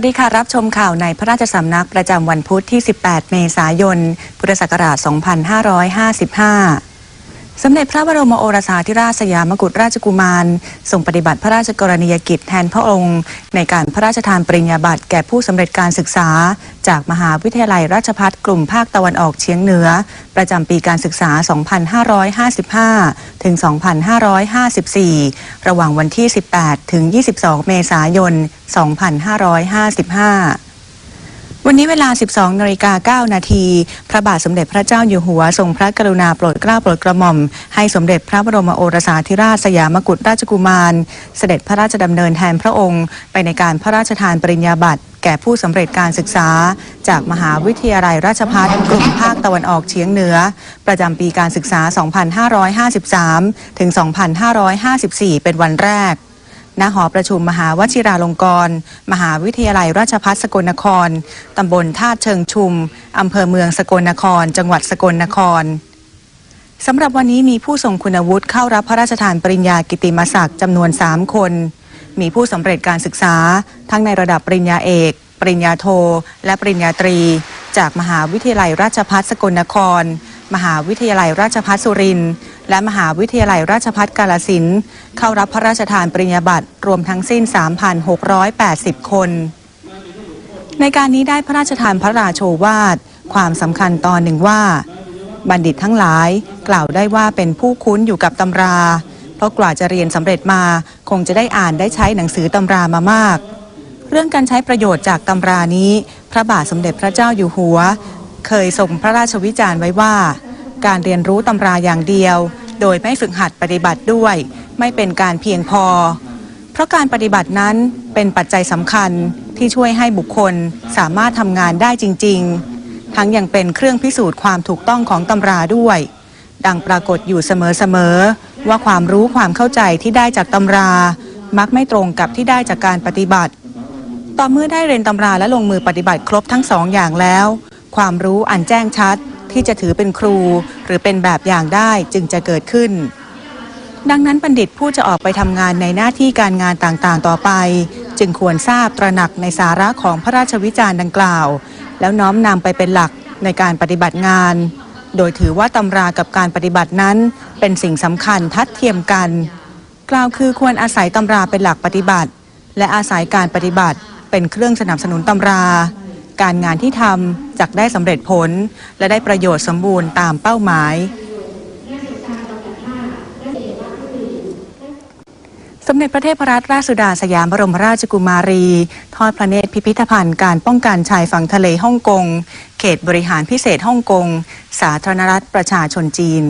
วัสดีค่ะ รับชมข่าวในพระราชสำนักประจำวันพุธที่ 18 เมษายน พุทธศักราช 2555 สมเด็จพระบรมโอรสาธิราชสยามกุฎราชกุมารทรงปฏิบัติพระราชกรณียกิจแทนพระองค์ ในการพระราชทานปริญญาบัตรแก่ผู้สำเร็จการศึกษา จากมหาวิทยาลัยราชภัฏกลุ่มภาคตะวันออกเฉียงเหนือ ประจำปีการศึกษา 2555 ถึง 2554 ระหว่างวันที่ 18 ถึง 22 เมษายน 2555 วันนี้เวลา 12นาฬิกา9นาที พระบาทสมเด็จพระเจ้าอยู่หัว ทรงพระกรุณาโปรดเกล้าโปรดกระหม่อม ให้สมเด็จพระบรมโอรสาธิราชสยามกุฎราชกุมาร เสด็จพระราชดำเนินแทนพระองค์ ไปในการพระราชทานปริญญาบัตรแก่ผู้สำเร็จการศึกษา จากมหาวิทยาลัยราชภัฏกลุ่มภาคตะวันออกเฉียงเหนือ ประจำปีการศึกษา 2553 ถึง 2554 เป็นวันแรก ณหอประชุมมหาวชิราลงกรณ์มหาวิทยาลัยราชภัฏสกลนคร ตำบลท่าเชิงชุม อำเภอเมืองสกลนคร จังหวัดสกลนครสำหรับวันนี้มีผู้ทรงคุณวุฒิเข้ารับพระราชทานปริญญากิติมศักดิ์จำนวน 3 คน มีผู้สำเร็จการศึกษา ทั้งในระดับปริญญาเอก ปริญญาโท และปริญญาตรี จากมหาวิทยาลัยราชภัฏสกลนคร มหาวิทยาลัยราชภัฏสุรินทร์และมหาวิทยาลัยราชภัฏกาลสินเข้ารับพระราชทานปริญญาบัตรรวมทั้งสิ้น 3,680 คน ในการนี้ได้พระราชทานพระราโชวาท ความสำคัญตอนหนึ่งว่า บัณฑิตทั้งหลายกล่าวได้ว่าเป็นผู้คุ้นอยู่กับตำรา เพราะกว่าจะเรียนสำเร็จมาคงจะได้อ่านได้ใช้หนังสือตำรามามากเรื่องการใช้ประโยชน์จากตำรานี้ พระบาทสมเด็จพระเจ้าอยู่หัว เคยทรงพระราชวิจารณ์ไว้ว่า การเรียนรู้ตำราอย่างเดียว โดยไม่ฝึกหัดปฏิบัติด้วย ไม่เป็นการเพียงพอ เพราะการปฏิบัตินั้นเป็นปัจจัยสำคัญที่ช่วยให้บุคคลสามารถทำงานได้จริง ๆ ทั้งยังเป็นเครื่องพิสูจน์ความถูกต้องของตำราด้วย ดังปรากฏอยู่เสมอๆว่าความรู้ความเข้าใจที่ได้จากตำรา มักไม่ตรงกับที่ได้จากการปฏิบัติ ต่อเมื่อได้เรียนตำราและลงมือปฏิบัติครบทั้งสองอย่างแล้ว ความรู้อันแจ้งชัดที่จะถือเป็นครู หรือเป็นแบบอย่างได้จึงจะเกิดขึ้น ดังนั้นบัณฑิตผู้จะออกไปทำงานในหน้าที่การงานต่างๆ ต่อไป จึงควรทราบตระหนักในสาระของพระราชวิจารณ์ดังกล่าว แล้วน้อมนำไปเป็นหลักในการปฏิบัติงาน โดยถือว่าตำรากับการปฏิบัตินั้น เป็นสิ่งสำคัญทัดเทียมกัน กล่าวคือควรอาศัยตำราเป็นหลักปฏิบัติ และอาศัยการปฏิบัติเป็นเครื่องสนับสนุนตำรา การงานที่ทำจักได้สำเร็จผล และได้ประโยชน์สมบูรณ์ตามเป้าหมาย สมเด็จพระเทพรัตนราชสุดาสยามบรมราชกุมารี ทอดพระเนตรพิพิธภัณฑ์การป้องกันชายฝั่งทะเลฮ่องกง เขตบริหารพิเศษฮ่องกง สาธารณรัฐประชาชนจีน